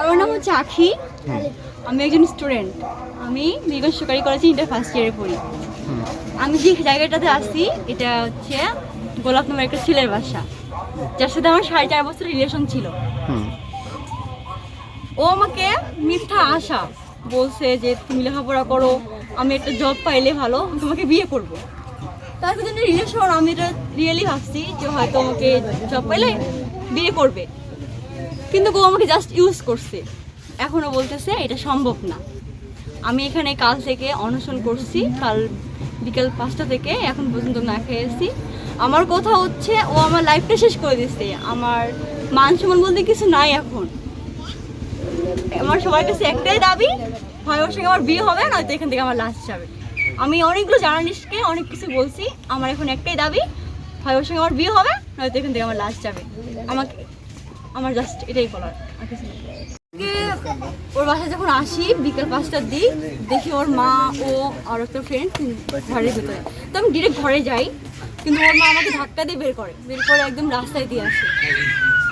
আমার নাম হচ্ছে আখি। আমি একজন স্টুডেন্ট আমি মৃগন সরকারি কলেজে ইন্টার ফার্স্ট ইয়ারে পড়ি। আমি যে জায়গাটাতে আসি এটা হচ্ছে গোলাপ নামের একটা ছেলের বাসা। যার সাথে আমার সাড়ে চার বছর রিলেশন ছিল। ও আমাকে মিথ্যা আশা বলছে যে তুমি লেখাপড়া করো আমি একটা জব পাইলে ভালো তোমাকে বিয়ে করব। তার জন্য রিলেশন আমি এটা রিয়েলি ভাবছি যে হয়তো আমাকে জব পাইলে বিয়ে করবে। কিন্তু ও আমাকে জাস্ট ইউজ করছে। এখনও বলতেছে, এটা সম্ভব না। আমি এখানে কাল থেকে অনশন করছি, কাল বিকাল পাঁচটা থেকে, এখন পর্যন্ত না খেয়েছি। আমার কথা হচ্ছে, ও আমার লাইফটা শেষ করে দিচ্ছে আমার মান সম্মান বলতে কিছু নাই এখন। আমার সবার কাছে একটাই দাবি, হয় ওর সঙ্গে আমার বিয়ে হবে, নয়তো এখান থেকে আমার লাস্ট যাবে। আমি অনেকগুলো জার্নালিস্টকে অনেক কিছু বলছি, আমার এখন একটাই দাবি, হয় ওর সঙ্গে আমার বিয়ে হবে, নয়তো এখান থেকে আমার লাস্ট যাবে। আমাকে আমার জাস্ট এটাই বলার ওর বাসায় যখন আসি, বিকেল পাঁচটার দিক, দেখি ওর মা, ও, আর একটা ফ্রেন্ড ঘরের ভিতরে। তো আমি ডিরেক্ট ঘরে যাই, কিন্তু ওর মা আমাকে ধাক্কা দিয়ে বের করে বের করে একদম রাস্তায় দিয়ে আসে।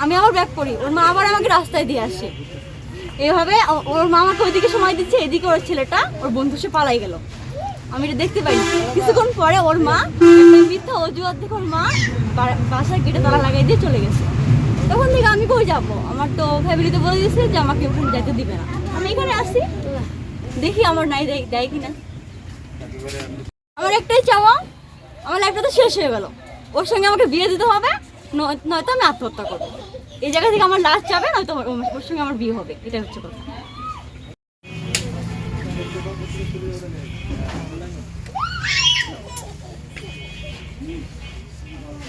আমি আবার ব্যাক করি, ওর মা আবার আমাকে রাস্তায় দিয়ে আসে। এইভাবে ও- ওর মা আমাকে ওইদিকে সময় দিচ্ছে, এদিকে ওর ছেলেটা, ওর বন্ধু সে পালাই গেল। আমি এটা দেখতে পাই কিছুক্ষণ পরে ওর মা মিথ্যা অজুহাত দেখে ওর মা বাসায় গেটে তালা লাগাই দিয়ে চলে গেছে। তখন থেকে আমি কই যাব? আমার তো ফ্যামিলিতে বলে দিয়েছে যে আমাকে ওখানে যেতে দিবে না। আমি এখানে আসি দেখি আমার নাই দেয় কিনা। আমার একটাই চাওয়া, আমার একটা তো শেষ হয়ে গেল। ওর সঙ্গে আমাকে বিয়ে দিতে হবে নয়তো আমি আত্মহত্যা করব। এই জায়গা থেকে আমার লাশ যাবে, নয়তো ওর সঙ্গে আমার বিয়ে হবে। এটাই হচ্ছে কথা।